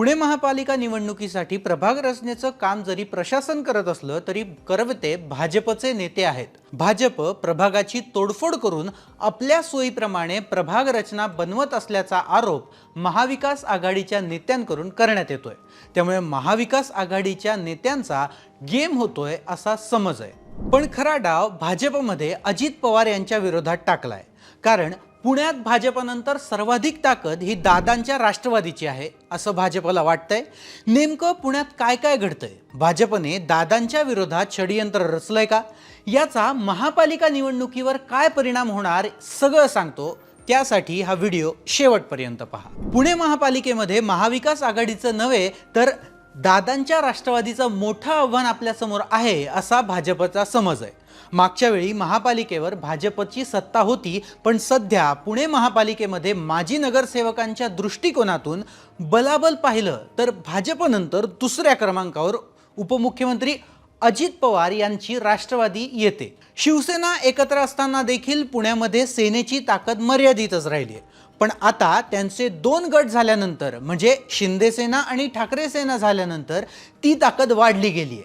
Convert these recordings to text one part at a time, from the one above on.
पुणे महापालिका निवडणुकीसाठी प्रभाग रचनेचं काम जरी प्रशासन करत असलं तरी करवते भाजपचे नेते आहेत. भाजप प्रभागाची तोडफोड करून आपल्या सोयीप्रमाणे प्रभाग रचना बनवत असल्याचा आरोप महाविकास आघाडीच्या नेत्यांकडून करण्यात येतोय. त्यामुळे महाविकास आघाडीच्या नेत्यांचा गेम होतोय असा समज आहे. पण खरा डाव भाजपमध्ये अजित पवार यांच्या विरोधात टाकलाय. कारण पुण्यात भाजपनंतर सर्वाधिक ताकद ही दादांच्या राष्ट्रवादीची आहे असं भाजपला वाटतंय. नेमकं पुण्यात काय काय घडतंय? भाजपने दादांच्या विरोधात षडयंत्र रचलंय का? याचा महापालिका निवडणुकीवर काय परिणाम होणार सगळं सांगतो. त्यासाठी हा व्हिडिओ शेवटपर्यंत पहा. पुणे महापालिकेमध्ये महाविकास आघाडीचं नव्हे तर दादांच्या राष्ट्रवादीचं मोठं आव्हान आपल्यासमोर आहे असा भाजपचा समज आहे. मागच्या वेळी महापालिकेवर भाजपची सत्ता होती पण सध्या पुणे महापालिकेमध्ये माजी नगरसेवकांच्या दृष्टिकोनातून बलाबल पाहिलं तर भाजपनंतर दुसऱ्या क्रमांकावर उपमुख्यमंत्री अजित पवार यांची राष्ट्रवादी येते. शिवसेना एकत्र असताना देखील पुण्यामध्ये सेनेची ताकद मर्यादितच राहिली आहे. पण आता त्यांचे दोन गट झाल्यानंतर म्हणजे शिंदेसेना आणि ठाकरे सेना झाल्यानंतर ती ताकद वाढली गेली आहे.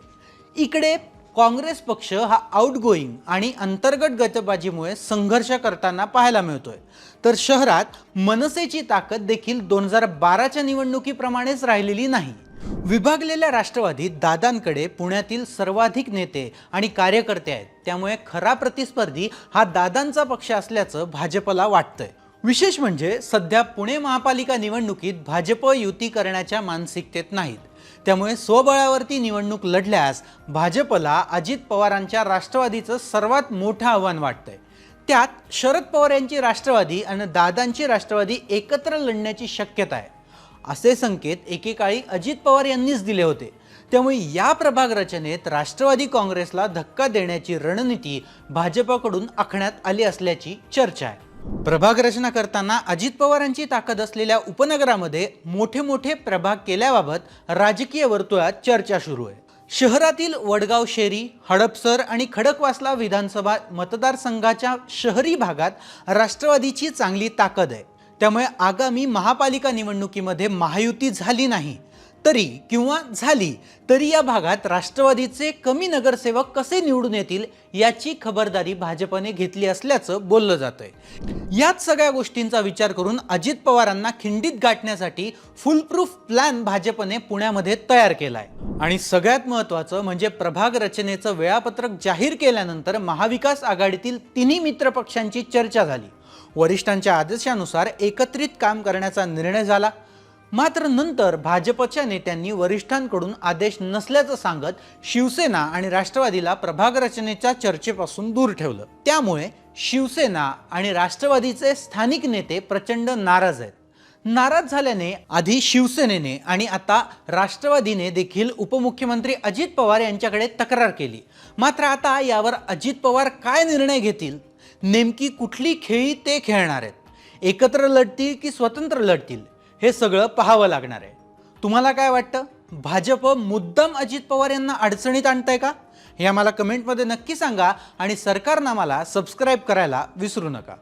इकडे काँग्रेस पक्ष हा आउटगोईंग आणि अंतर्गत गतबाजीमुळे संघर्ष करताना पाहायला मिळतोय. तर शहरात मनसेची ताकद देखील दोन हजार बाराच्या निवडणुकीप्रमाणेच राहिलेली नाही. विभागलेल्या राष्ट्रवादीत दादांकडे पुण्यातील सर्वाधिक नेते आणि कार्यकर्ते आहेत. त्यामुळे खरा प्रतिस्पर्धी हा दादांचा पक्ष असल्याचं भाजपला वाटतंय. विशेष म्हणजे सध्या पुणे महापालिका निवडणुकीत भाजप युती करण्याच्या मानसिकतेत नाहीत. त्यामुळे स्वबळावरती निवडणूक लढल्यास भाजपला अजित पवारांच्या राष्ट्रवादीचं सर्वात मोठं आव्हान वाटतंय. त्यात शरद पवार यांची राष्ट्रवादी आणि दादांची राष्ट्रवादी एकत्र लढण्याची शक्यता आहे. असे संकेत एकेकाळी अजित पवार यांनीच दिले होते. त्यामुळे या प्रभाग रचनेत राष्ट्रवादी काँग्रेसला धक्का देण्याची रणनीती भाजपकडून आखण्यात आली असल्याची चर्चा आहे. प्रभाग रचना करताना अजित पवारांची ताकद असलेल्या उपनगरामध्ये मोठे मोठे प्रभाग केल्याबाबत राजकीय वर्तुळात चर्चा सुरू आहे. शहरातील वडगाव शेरी हडपसर आणि खडकवासला विधानसभा मतदारसंघाच्या शहरी भागात राष्ट्रवादीची चांगली ताकद आहे. त्यामुळे आगामी महापालिका निवडणुकीमध्ये महायुती झाली नाही. तरी किंवा झाली तरी या भागात राष्ट्रवादीचे कमी नगरसेवक कसे निवडून येतील याची खबरदारी भाजपने घेतली असल्याचं बोललं जातंय. याच सगळ्या गोष्टींचा विचार करून अजित पवारांना खिंडीत गाठण्यासाठी फुलप्रूफ प्लॅन भाजपने पुण्यामध्ये तयार केलाय. आणि सगळ्यात महत्त्वाचं म्हणजे प्रभाग रचनेचं वेळापत्रक जाहीर केल्यानंतर महाविकास आघाडीतील तिन्ही मित्रपक्षांची चर्चा झाली. वरिष्ठांच्या आदेशानुसार एकत्रित काम करण्याचा निर्णय झाला. मात्र नंतर भाजपच्या नेत्यांनी वरिष्ठांकडून आदेश नसल्याचं सांगत शिवसेना आणि राष्ट्रवादीला प्रभाग रचनेच्या चर्चेपासून दूर ठेवलं. त्यामुळे शिवसेना आणि राष्ट्रवादीचे स्थानिक नेते प्रचंड नाराज आहेत. नाराज झाल्याने आधी शिवसेनेने आणि आता राष्ट्रवादीने देखील उपमुख्यमंत्री अजित पवार यांच्याकडे तक्रार केली. मात्र आता यावर अजित पवार काय निर्णय घेतील? नेमकी कुठली खेळी ते खेळणार आहेत? एकत्र लढतील की स्वतंत्र लढतील? हे सगळं पाहावं लागणार आहे. तुम्हाला काय वाटतं? भाजप मुद्दाम अजित पवार यांना अडचणीत आणताय का? हे आम्हाला कमेंटमध्ये नक्की सांगा आणि सरकारनं आम्हाला सबस्क्राईब करायला विसरू नका.